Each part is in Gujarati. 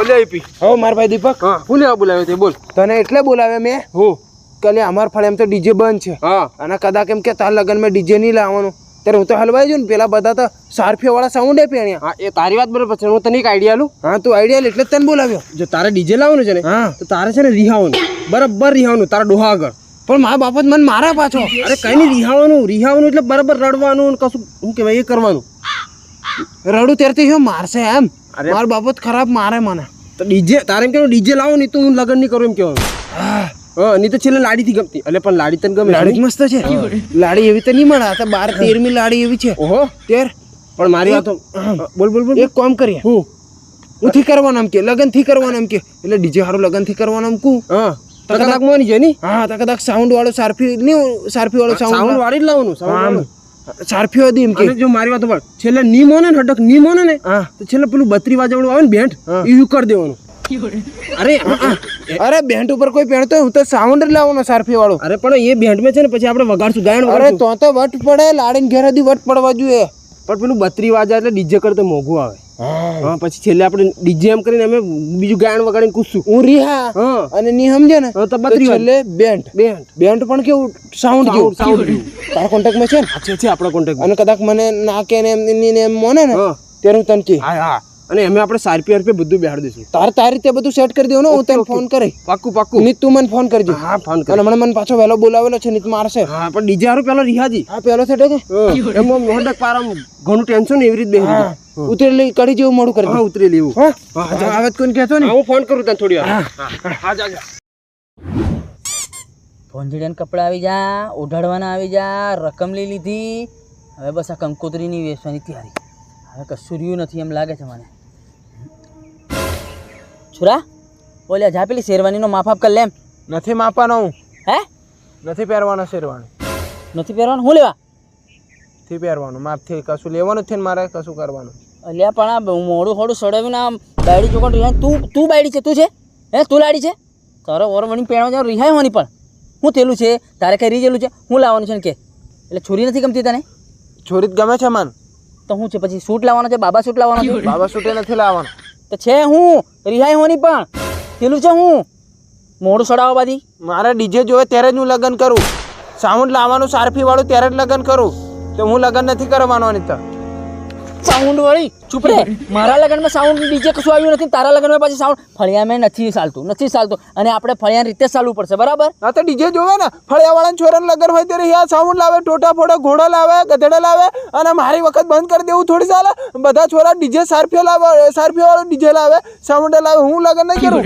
ઓલે આપી હો માર ભાઈ દીપક. હા. હું બોલાવ્યો તે? બોલ. તને એટલે બોલાવે મેં? હું. કલે અમાર ફળે એમ તો ડીજે બંધ છે. હા. અને કદાચ એમ કે તાર લગનમાં ડીજે નહીં લાવવાનું. ત્યારે હું તો હલવાઈ જઉં ને પેલા બધા તો સારફીઓ વાળા સાઉન્ડ પેણ્યા હા એ તારી વાત બરોબર છે. હું તને એક આઈડિયા આલું. હા તું આઈડિયા એટલે તને બોલાવ્યો. જો તારે ડીજે લાવવાનું છે ને હા. તો તારે છે ને રિહાવાનું બરાબર રિહાવાનું તારા ડોહા આગળ. પણ મારા બાપત મને મારા પાછો. અરે કઈ નહીં રિહાવાનું રિહાવાનું એટલે બરાબર રડવાનું કશું શું કહેવાય એ કરવાનું. રડું ત્યારથી શું મારશે એમ? અરે. મારા બાબત ખરાબ મારે મને. તો ડીજે તારે એમ ડીજે લાવો નહીં તો હું લગ્ન નહીં કરું એમ કહેવાનું હા. નહીં તો છેલ્લે લાડીથી ગમતી. એટલે પણ લાડી તને ગમે લાડી મસ્ત છે. લાડી એવી તો નહીં મળે. આ બાર તેરમી લાડી એવી છે. ઓહો. તેર. પણ મારી વાત તો બોલ બોલ બોલ. એક કામ કરીએ. હું? હું થી કરવાનું એમ કે લગનથી કરવાનું એમ કે. એટલે ડીજે હારું લગનથી કરવાનું એમ કું હા. તકદાક મોની છે ની હા તકદાક સાઉન્ડ વાળો સારફી નહીં સારફી વાળો સાઉન્ડ સાઉન્ડ વાળી. જ લાવવાનું sound સારફી હતી એમ કે. જો મારી વાત પણ છેલ્લે ની મોને ને હડકની મોને ને હા. તો છેલ્લે પેલું બત્રી વાજાવાળું આવે ને બેન્ટ એ કરી દેવાનું. અરે. અરે બેન્ટ ઉપર કોઈ પહેણતો હોય, હું તો સાઉન્ડ લાવવાનો સારફી વાળો. અરે પણ એ બેન્ટમાં છે ને પછી આપણે વગાડશું ગાયણ અરે તો તો વટ પડે લાડીને ઘેર હતી વટ પડવા જોઈએ. પણ પેલું બત્રી વાજા એટલે ડીજે કરતો મોંઘું આવે. હા. પછી છેલ્લે આપણે ડીજે એમ કરીને અમે બીજું ગાયણ વગાડીને કૂદશું. હું રિહા હા. અને ની સમજે ને તો બત્રી છેલ્લે બેન્ટ. બેન્ટ. બેન્ટ પણ કેવું સાઉન્ડ કેવું સાઉન્ડ. તારા કોન્ટેક્ટમાં છે ને? છે છે આપણા કોન્ટેક્ટ અને કદાચ મને ના કે ને એમ ની ને એમ મોને ને તેનું હું હા હા. અને એમે આપણે સારપી આરપી બધું બેહાડી દઈશું. તારે તારી રીતે બધું સેટ કરી દેવું ને હું તને ફોન કરે. પાક્કું પાક્કું નીત તું મને ફોન કરજો. હા ફોન કર. હમણાં મને પાછો વહેલો બોલાવેલો છે નીત મારશે હા પણ ડીજે હારું પેલો રિહાજી. હા પેલો છે કે એમ મોહડક પાર ઘણું ટેન્શન એવી રીતે બેહી હા ઉતરેલી કડી જેવું મોડું કરી હા ઉતરી લેવું હા આવે કોઈને કહેતો ને હું ફોન કરું તને થોડી વાર. હા જા જા. ભોંજડીયાના કપડાં આવી જા ઓઢાડવાના આવી જા રકમ લઈ લીધી. હવે બસ આ કંકોત્રીની વેચવાની તૈયારી. હવે કશું રહ્યું નથી એમ લાગે છે મને. છુરા ઓલ્યા જા પેલી શેરવાનીનો માફ આપ કર લેમ નથી માપવાનો હું. હે? નથી પહેરવાનો શેરવાની. નથી પહેરવાનું? હું લેવા? થી પહેરવાનું. માપથી કશું લેવાનું જ છે ને મારે કશું કરવાનું. અલ્યા પણ આ મોડું હોડું સડાવીને આમ બાયડી ચોકડ રિહાય તું તું બાયડી છે? તું છે? હે તું લાડી છે? તારો ઓર વણી પહેરવા જાવ રિહાય હોવાની પણ. હું તેલું છે? તારે કઈ રીજેલું છે? હું લાવવાનું છે ને કે? એટલે છોરી નથી ગમતી તને? છોરી જ ગમે છે મન. તો હું છે? પછી સૂટ લાવવાનો છે? બાબા સૂટ લાવવાનો છે? બાબા સૂટે નથી લાવવાનો. તો છે હું, રિહાઈ હોની પણ. પેલું છે હું. મોડું સડાવો બાદી. મારે ડીજે જોવે ત્યારે જ હું લગ્ન કરું. સાઉન્ડ લાવવાનું સારફી વાળું ત્યારે જ લગ્ન કરું. તો હું લગ્ન નથી કરવાનો અનિતા સાઉન્ડ વળી? ચૂપ રે મારા લગ્નમાં સાઉન્ડ ડીજે કશું આવ્યું નથી તારા લગ્નમાં પછી સાઉન્ડ. ફળિયામાં નથી ચાલતું નથી ચાલતું. અને આપણે ફળિયા રીતે ચાલવું પડશે બરાબર? હા તો ડીજે જોવે ને. ફળિયાવાળાના છોરાનું લગન હોય ત્યારે આ સાઉન્ડ લાવે ટોટા ફોટા ઘોડા લાવે ગધેડા લાવે અને મારી વખત બંધ કરી દેવું થોડી ચાલે. બધા છોરા ડીજે સારફીઓ લાવે સારફીઓ વાળો ડીજે લાવે સાઉન્ડ લાવે. હું લગ્ન નહીં કરું.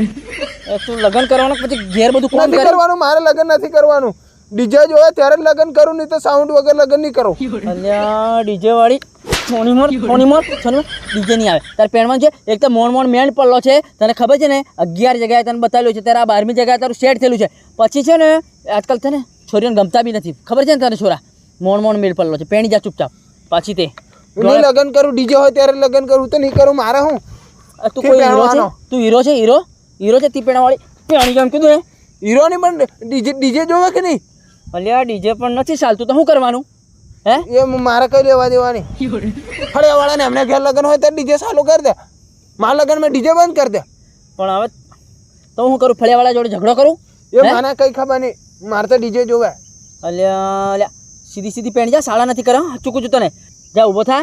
તું લગ્ન કરવાનું પછી ઘેર બધું કોણ કરવાનું મારે લગ્ન નથી કરવાનું. ડીજે જોવે ત્યારે જ લગ્ન કરું નહીં તો સાઉન્ડ વગર લગ્ન નહીં કરું. અલ્યા ડીજે વાળી સોની મોર સોની મોર સોની મોર. ડીજે નહીં આવે. તારે પેણમાં છે એક તો મોણ મોણ મેન પડલો છે તને ખબર છે ને? અગિયાર જગ્યાએ તને બતાવેલું છે ત્યારે આ બારમી જગ્યાએ તારું સેટ થયેલું છે. પછી છે ને આજકાલ છે ને છોરીઓને ગમતા બી નથી. ખબર છે ને તને છોરા? મોણ મોણ મેળ પડલો છે. પેણી જા ચૂપચાપ. પછી તે. નહીં લગ્ન કરું ડીજે હોય ત્યારે લગ્ન કરું તો નહીં કરું મારે હું? તું કોઈ હીરો છે? તું હીરો છે? હીરો? હીરો છે તી પેણાવાળી? પેણી કેમ કીધું ને. હીરોની પણ ડીજે ડીજે જોવે કે નહીં? અલ્યા ડીજે પણ નથી ચાલતું તો શું કરવાનું? હે? એ મારે કઈ લેવા દેવાની? ફળિયાવાળાને એમને ઘેર લગ્ન હોય તો ડીજે ચાલુ કરી દે. મારા લગ્નમાં ડીજે બંધ કરી દે. પણ હવે તો હું કરું? ફળિયાવાળા જોડે ઝઘડો કરું? એ મને કઈ ખબર નહીં. મારે તો ડીજે જોવે. અલ્યા અલ્યા સીધી સીધી પેણી જા શાળા નથી કરે? ચૂકું ચૂતો તને. જા ઊભો થા.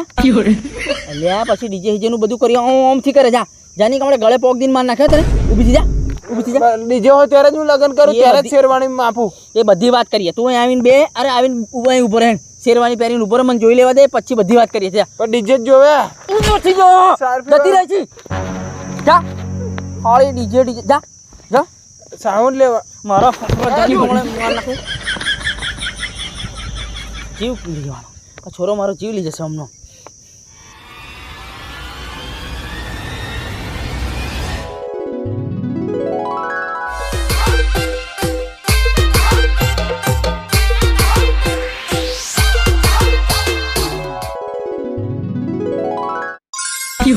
અલ્યા પછી ડીજે હિજેનું બધું કરી ઓમ ઓમથી કરે. જા જાની કમળે ગળે પોક દિન માર નાખ્યો તને? ઊભી થઈ જા ઊભી થઈ જા. ડીજે હોય ત્યારે જ હું લગ્ન કરું ત્યારે જ શેરવાણી માપું એ બધી વાત કરીએ. તું અહીં આવીને બે અરે આવીને અહીં ઊભો રહે. શેરવાની પહેરીને ઉપર મને જોઈ લેવા દે પછી બધી વાત કરીએ છીએ. પણ ડીજે જ જોવે. નથી જો જતી રહી છે. જા. હાળી ડીજે ડીજે. જા. જા. સાઉન્ડ લેવા. મારા ફોફરા જાની મને માર નાખું. જીવ લઈ જવાનો આ છોરો મારો જીવ લઈ જશે હમણાં.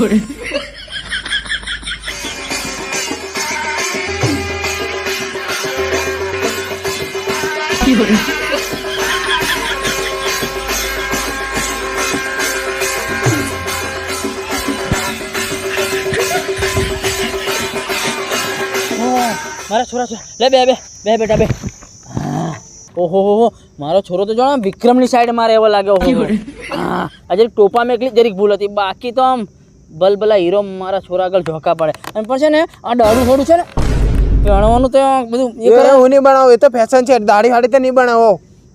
જોડે મારા છોરા છોરા લે બે બે બે બેટા બે. ઓહો હો મારો છોરો તો જાણો વિક્રમની સાઈડ મારે એવો લાગ્યો. હા. આજે ટોપા મેં એકલી જરીક ભૂલ હતી. બાકી તો આમ બલબલા હીરો મારા છોરા આગળ ઝોકા પડે. અને પણ છે ને આ દાડું થોડું છે ને ભણવાનું તો બધું એ કરે. હું નહીં બનાવું એ તો ફેશન છે દાઢી હાડી તો નહીં બનાવો.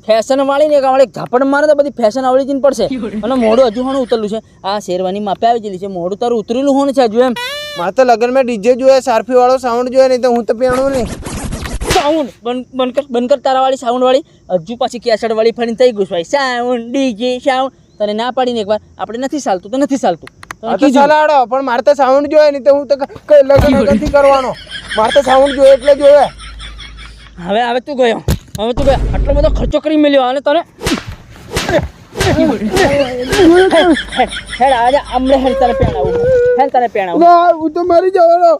ફેશન વાળી ને વાળી ઝાપડ મારે તો બધી ફેશન આવડી જઈને પડશે. અને મોઢું હજુ હોણું ઉતરેલું છે. આ શેરવાની માપે આવી ગયેલી છે. મોઢું તારું ઉતરેલું હોણ છે હજુ એમ. મારે તો લગ્નમાં ડીજે જોઈએ સારફી વાળો સાઉન્ડ જોઈએ નહીં તો હું તો પીણું નહીં. સાઉન્ડ બનકર બનકર કર બંધ તારા વાળી સાઉન્ડ વાળી. હજુ પાછી કેસેટ વાળી ફરીને થઈ ગયું ભાઈ. સાઉન્ડ ડીજે સાઉન્ડ તને ના પાડીને એકવાર. આપણે નથી ચાલતું તો નથી ચાલતું. તો ચલાડો પણ મારે તો સાઉન્ડ જોઈએ નહીં તો હું તો કઈ લગ્ન નથી કરવાનો. મારે તો સાઉન્ડ જોઈએ એટલે જોઈએ. હવે હવે તું ગયો. હવે તું ગયો. આટલો બધો ખર્ચો કરી મળ્યો અને તને. હેડ આજે આમળે હેડ તને પહેણાવું હેડ તને પહેણાવું ના હું તો મરી જવાનો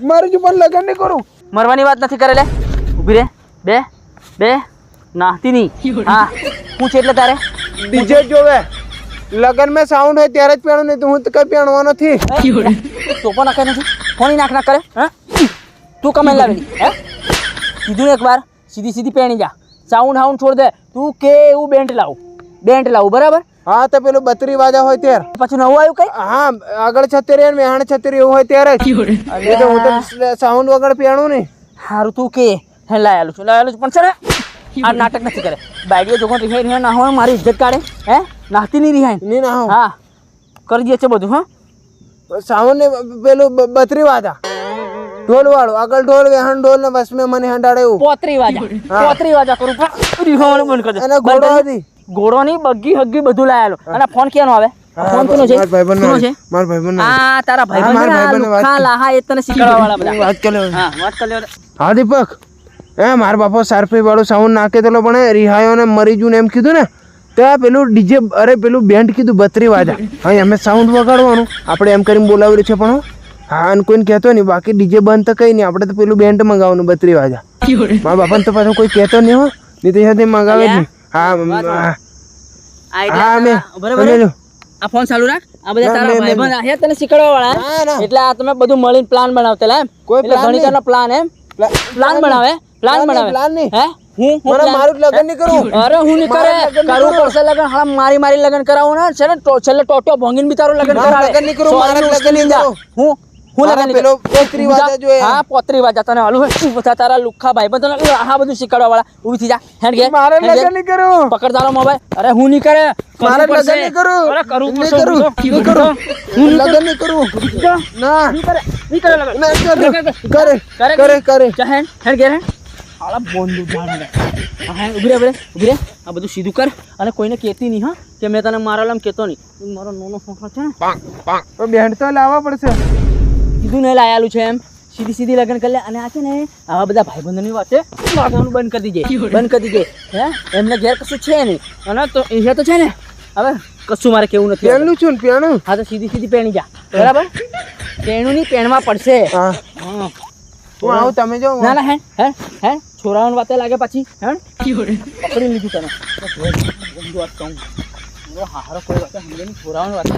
મારું જ પણ લગ્ન નહીં કરું. મરવાની વાત નથી કરે લે ઊભી રે. બે બે. નાહતી નહીં હા. પૂછે એટલે તારે? ડીજે જોવે. લગ્ન મેં સાઉન્ડ હોય ત્યારે જ પહેણું નહીં તો હું તો કઈ પહેણવા નથી. તો પણ નાખે નથી? ફોની નાખ નાખ કરે? હા? તું કમાઈ લાવેલી હે? કીધું ને એકવાર સીધી સીધી પહેણી જા. સાઉન્ડ હાઉન્ડ છોડ દે. તું કે એવું બેન્ટ લાવ. બેન્ટ લાવું બરાબર? હા તો પેલું બત્રી વાજા હોય ત્યારે. પછી નવું આવ્યું કઈ? હા આગળ છત્તરી અને મેહાણ છત્તરી એવું હોય ત્યારે જ. નહીં તો હું તો સાઉન્ડ વગર પહેણું નહીં. સારું તું કે. હે લાયેલું છું લાયેલું છું. પણ છે ને આ નાટક નથી કરે. બાઈડીઓ જોગો રિહાઈ રિહાઈ ના હોય મારી ઇજ્જત કાઢે હે? નાહતી નહીં રિહાઈ? નહીં ના હા. કરી દે છે બધું હા. ને પેલું બત્રી વાજા ઢોલ વાળો આગળ ઢોલ વેહણ ઢોલ ને બસ મેં મને હંડાડે એવું પોત્રી વાજા. પોત્રી વાજા કરું રિહાવાનું બંધ કરી. અને ઘોડો હતી ઘોડો ની બગ્ગી હગ્ગી બધું લાયેલો અને ફોન ક્યાંનો આવે? ફોન કોનો છે? મારા છે? મારા ભાઈબંધ આ તારા ભાઈબંધ લુખા લાહા એ તને શીખવાડવા વાળા બધા. વાત કરે હા વાત કરી હા દીપક. એ મારા બાપા સારફી વાળું સાઉન્ડ નાખે તો પણ રિહાયો ને મરી જુ ને એમ કીધું ને. તો આ પેલું ડીજે અરે પેલું બેન્ડ કીધું બત્રી વાજા. હા અમે સાઉન્ડ વગાડવાનું. આપણે એમ કરીને બોલાવ્યું છે પણ હા. અને કોઈને કહેતો નહીં બાકી ડીજે બંધ તો કઈ નહીં આપણે તો પેલું બેન્ડ મંગાવવાનું બત્રી વાજા. મારા બાપાને તો પાછો કોઈ કહેતો નહીં હો. નહીં તો અહીંયાથી મંગાવે જ નહીં. હા હા. મેં બરાબર? આ ફોન ચાલુ રાખ. આ બધા તારા ભાઈબંધ આયા તને શીખવાડવા વાળા. એટલે આ તમે બધું મળીને પ્લાન બનાવતેલા એમ? કોઈ ગણિતનો પ્લાન એમ? પ્લાન બનાવે પ્લાન બનાવે. પ્લાન નહીં. હે? હું મને મારું લગન નહીં કરું? અરે હું નહીં કરે કરવું. પડશે લગન. હા મારી મારી લગન કરાવું ને. છે ને છેલ્લે ટોટો ભોંગીને બી તારું લગન કરાવે. લગન નહીં કરું મારા લગન નહીં જા. હું હું લગન પેલો પોત્રી વાજા જોઈએ. હા પોત્રી વાજા તને હાલું. બધા તારા લુખ્ખા ભાઈ તને આ બધું શીખવાડવા વાળા ઊભી થઈ જા. હેડ ગે મારે લગન નહીં કરું. પકડ તારો મોબાઈલ. અરે હું નહીં કરે. મારે લગન નહીં કરું. અરે કરું નહીં કરું. નહીં કરું. હું લગન નહીં કરું. ના. નહીં કરે. નહીં કરે લગન. કરે, કરે કરે. કરે કરે હેડ. હેડ ઘેર હેડ. હાલા બોંદુ જાણ હા ઊભી રે ઊભી રહે આ બધું સીધું કર. અને કોઈને કહેતી નહીં હા કે મેં તને મારા એમ કહેતો નહીં. મારો નાનો છોકરો છે ને. તો બેન્ડ તો લાવવા પડશે. કીધું ને લાયેલું છે એમ. સીધી સીધી લગ્ન કરી લે. અને આ છે ને આવા બધા ભાઈબંધોની વાતે લાગવાનું બંધ કરી દીજે. બંધ કરી દીજે. હે? એમને ઘેર કશું છે નહીં. અને તો અહીંયા તો છે ને હવે કશું મારે કેવું નથી પહેણું છું ને પહેણું. હા તો સીધી સીધી પહેણી જા. બરાબર? પહેણું નહીં પહેણવા પડશે. હા. હા. હું આવું તમે જો ના ના હે હે હે. છોરાઓની વાતે લાગે પછી હે પકડી લીધું તને તો જોર, ગંદુ વાત કહું મારો હારો કોઈ વાતે સમજે નહીં છોરાઓની વાતે